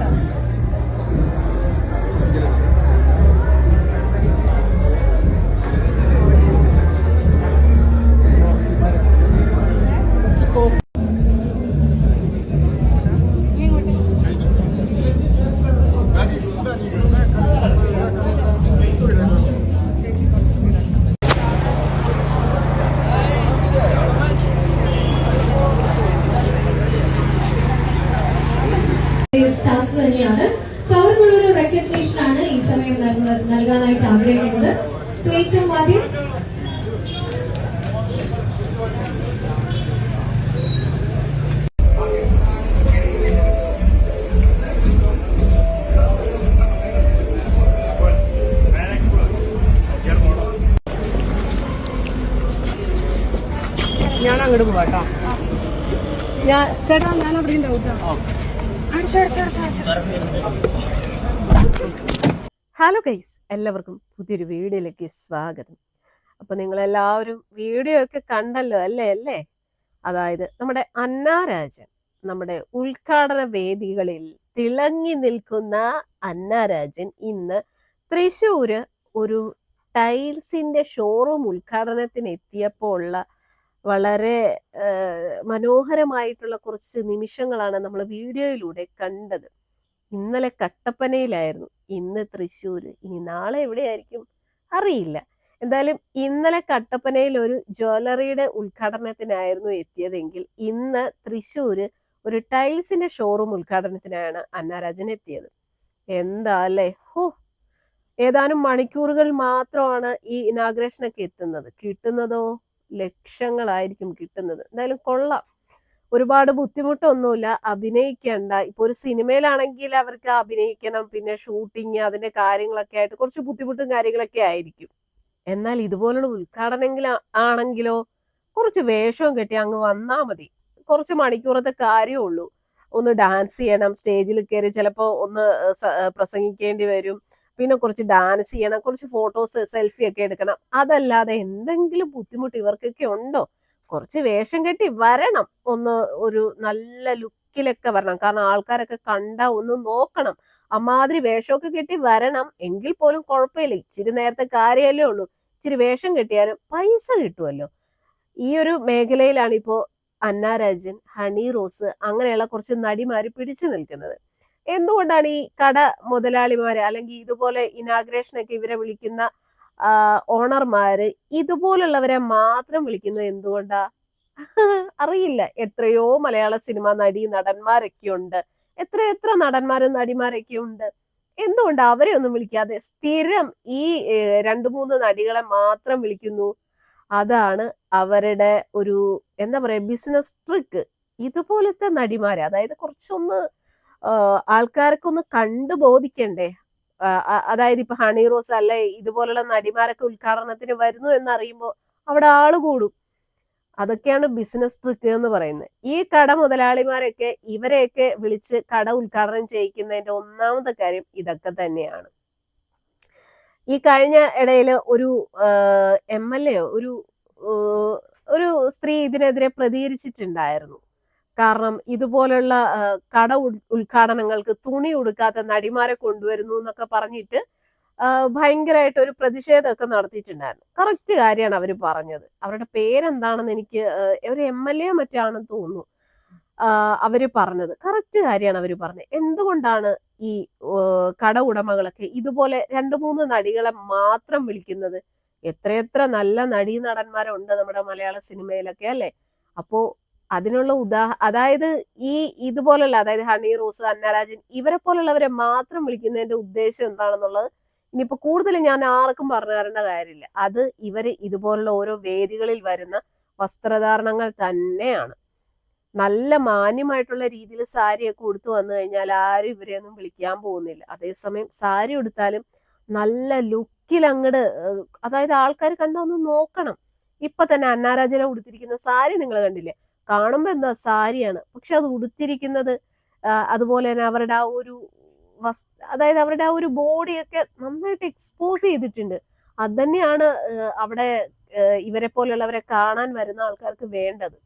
Obrigada. തന്നെയാണ് അവർക്കുള്ള ഒരു റെക്കഗ്നേഷൻ ആണ് ഈ സമയം നൽക- നൽകാനായിട്ട് ആഗ്രഹിക്കുന്നത്. സോ ഏറ്റവും ആദ്യം ഞാൻ അങ്ങോട്ട് പോവാട്ടോ. ഞാൻ ചേട്ടാ ഞാൻ അവിടെ ഡൗട്ടാ കേട്ടോ ഹലോ ഗൈസ് എല്ലാവർക്കും പുതിയൊരു വീഡിയോയിലേക്ക് സ്വാഗതം. അപ്പൊ നിങ്ങൾ എല്ലാവരും വീഡിയോ ഒക്കെ കണ്ടല്ലോ അല്ലേ അല്ലേ? അതായത് നമ്മുടെ അന്നാരാജൻ നമ്മുടെ ഉദ്ഘാടന വേദികളിൽ തിളങ്ങി നിൽക്കുന്ന അന്നാരാജൻ ഇന്ന് തൃശ്ശൂര് ഒരു ടൈൽസിന്റെ ഷോറൂം ഉദ്ഘാടനത്തിന് എത്തിയപ്പോൾ ഉള്ള വളരെ മനോഹരമായിട്ടുള്ള കുറച്ച് നിമിഷങ്ങളാണ് നമ്മൾ വീഡിയോയിലൂടെ കണ്ടത്. ഇന്നലെ കട്ടപ്പനയിലായിരുന്നു ഇന്ന് തൃശ്ശൂര് ഇനി നാളെ എവിടെയായിരിക്കും അറിയില്ല. എന്തായാലും ഇന്നലെ കട്ടപ്പനയിൽ ഒരു ജ്വല്ലറിയുടെ ഉദ്ഘാടനത്തിനായിരുന്നു എത്തിയതെങ്കിൽ ഇന്ന് തൃശ്ശൂര് ഒരു ടൈൽസിന്റെ ഷോറൂം ഉദ്ഘാടനത്തിനാണ് അന്നാരാജൻ എത്തിയത്. എന്താ അല്ലേ ഹോ! ഏതാനും മണിക്കൂറുകൾ മാത്രമാണ് ഈ ഇനാഗ്രേഷനൊക്കെ എത്തുന്നത്. കിട്ടുന്നതോ? ലക്ഷങ്ങളായിരിക്കും കിട്ടുന്നത്. എന്തായാലും കൊള്ളാം. ഒരുപാട് ബുദ്ധിമുട്ടൊന്നുമില്ല. അഭിനയിക്കേണ്ട. ഇപ്പൊ ഒരു സിനിമയിലാണെങ്കിൽ അവർക്ക് അഭിനയിക്കണം പിന്നെ ഷൂട്ടിങ് അതിന്റെ കാര്യങ്ങളൊക്കെ ആയിട്ട് കുറച്ച് ബുദ്ധിമുട്ടും കാര്യങ്ങളൊക്കെ ആയിരിക്കും. എന്നാൽ ഇതുപോലുള്ള ഉദ്ഘാടനം ആണെങ്കിലോ കുറച്ച് വേഷവും കെട്ടി അങ്ങ് വന്നാൽ മതി. കുറച്ച് മണിക്കൂറത്തെ കാര്യമേ ഉള്ളൂ. ഒന്ന് ഡാൻസ് ചെയ്യണം സ്റ്റേജിൽ കയറി ചിലപ്പോൾ ഒന്ന് പ്രസംഗിക്കേണ്ടി വരും. പിന്നെ കുറച്ച് ഡാൻസ് ചെയ്യണം കുറച്ച് ഫോട്ടോസ് സെൽഫി ഒക്കെ എടുക്കണം. അതല്ലാതെ എന്തെങ്കിലും ബുദ്ധിമുട്ട് ഇവർക്കൊക്കെ ഉണ്ടോ? കുറച്ച് വേഷം കെട്ടി വരണം. ഒന്ന് ഒരു നല്ല ലുക്കിലൊക്കെ വരണം. കാരണം ആൾക്കാരൊക്കെ കണ്ട ഒന്ന് നോക്കണം. അമ്മാതിരി വേഷമൊക്കെ കെട്ടി വരണം. എങ്കിൽ പോലും കുഴപ്പമില്ല. ഇച്ചിരി നേരത്തെ കാര്യമല്ലേ ഉള്ളൂ. ഇച്ചിരി വേഷം കെട്ടിയാലും പൈസ കിട്ടുമല്ലോ ഈ ഒരു മേഖലയിലാണ് ഇപ്പോ അന്നാരാജൻ ഹണി റോസ് അങ്ങനെയുള്ള കുറച്ച് നടിമാര് പിടിച്ചു നിൽക്കുന്നത്. എന്തുകൊണ്ടാണ് ഈ കട മുതലാളിമാരെ അല്ലെങ്കിൽ ഇതുപോലെ ഇനാഗ്രേഷൻ ഒക്കെ ഇവരെ വിളിക്കുന്ന ഓണർമാര് ഇതുപോലുള്ളവരെ മാത്രം വിളിക്കുന്നത് എന്തുകൊണ്ടാ? അറിയില്ല. എത്രയോ മലയാള സിനിമ നടി നടന്മാരൊക്കെ ഉണ്ട്. എത്ര എത്ര നടന്മാരും നടിമാരൊക്കെ ഉണ്ട്. എന്തുകൊണ്ട് അവരെ ഒന്നും വിളിക്കാതെ സ്ഥിരം ഈ രണ്ടു മൂന്ന് നടികളെ മാത്രം വിളിക്കുന്നു? അതാണ് അവരുടെ ഒരു എന്താ പറയാ ബിസിനസ് ട്രിക്ക് ഇതുപോലത്തെ നടിമാരെ അതായത് കുറച്ചൊന്ന് ആൾക്കാർക്കൊന്ന് കണ്ടു ബോധിക്കണ്ടേ? അതായത് ഇപ്പൊ ഹണി റോസ് അല്ലെ ഇതുപോലുള്ള നടിമാരൊക്കെ ഉദ്ഘാടനത്തിന് വരുന്നു എന്നറിയുമ്പോൾ അവിടെ ആൾ കൂടും. അതൊക്കെയാണ് ബിസിനസ് ട്രിക്ക് എന്ന് പറയുന്നത്. ഈ കട മുതലാളിമാരൊക്കെ ഇവരെയൊക്കെ വിളിച്ച് കട ഉദ്ഘാടനം ചെയ്യിക്കുന്നതിന്റെ ഒന്നാമത്തെ കാര്യം ഇതൊക്കെ തന്നെയാണ്. ഈ കഴിഞ്ഞ ഇടയിൽ ഒരു എം എൽ എ ഒരു ഒരു സ്ത്രീ ഇതിനെതിരെ പ്രതികരിച്ചിട്ടുണ്ടായിരുന്നു. കാരണം ഇതുപോലുള്ള കട ഉദ്ഘാടനങ്ങൾക്ക് തുണി ഉടുക്കാത്ത നടിമാരെ കൊണ്ടുവരുന്നു എന്നൊക്കെ പറഞ്ഞിട്ട് ഭയങ്കരമായിട്ട് ഒരു പ്രതിഷേധമൊക്കെ നടത്തിയിട്ടുണ്ടായിരുന്നു. കറക്റ്റ് കാര്യമാണ് അവർ പറഞ്ഞത്. അവരുടെ പേരെന്താണെന്ന് എനിക്ക് ഒരു എം എൽ എ മറ്റാണെന്ന് തോന്നുന്നു അവർ പറഞ്ഞത്. കറക്റ്റ് കാര്യമാണ് അവർ പറഞ്ഞത്. എന്തുകൊണ്ടാണ് ഈ കട ഉടമകളൊക്കെ ഇതുപോലെ രണ്ട് മൂന്ന് നടികളെ മാത്രം വിളിക്കുന്നത്? എത്രയെത്ര നല്ല നടീ നടന്മാരുണ്ട് നമ്മുടെ മലയാള സിനിമയിലൊക്കെ അല്ലേ? അപ്പോ അതിനുള്ള ഉദാ അതായത് ഈ ഇതുപോലുള്ള അതായത് ഹണി റോസ് അന്നരാജൻ ഇവരെ പോലുള്ളവരെ മാത്രം വിളിക്കുന്നതിന്റെ ഉദ്ദേശം എന്താണെന്നുള്ളത് ഇനിയിപ്പോ കൂടുതൽ ഞാൻ ആർക്കും പറഞ്ഞു തരേണ്ട കാര്യമില്ല. അത് ഇവർ ഇതുപോലുള്ള ഓരോ വേദികളിൽ വരുന്ന വസ്ത്രധാരണങ്ങൾ തന്നെയാണ്. നല്ല മാന്യമായിട്ടുള്ള രീതിയിൽ സാരിയൊക്കെ ഉടുത്തു വന്നു കഴിഞ്ഞാൽ ആരും ഇവരെയൊന്നും വിളിക്കാൻ പോകുന്നില്ല. അതേസമയം സാരി ഉടുത്താലും നല്ല ലുക്കിൽ അങ്ങട് അതായത് ആൾക്കാർ കണ്ടൊന്ന് നോക്കണം. ഇപ്പൊ തന്നെ അന്നാരാജന ഉടുത്തിരിക്കുന്ന സാരി നിങ്ങൾ കണ്ടില്ലേ? കാണുമ്പോ എന്താ സാരിയാണ്. പക്ഷെ അത് ഉടുത്തിരിക്കുന്നത് അതുപോലെ തന്നെ അവരുടെ ആ ഒരു വസ് അതായത് അവരുടെ ആ ഒരു ബോഡിയൊക്കെ നന്നായിട്ട് എക്സ്പോസ് ചെയ്തിട്ടുണ്ട്. അത് തന്നെയാണ് അവിടെ ഇവരെ പോലുള്ളവരെ കാണാൻ വരുന്ന ആൾക്കാർക്ക് വേണ്ടത്.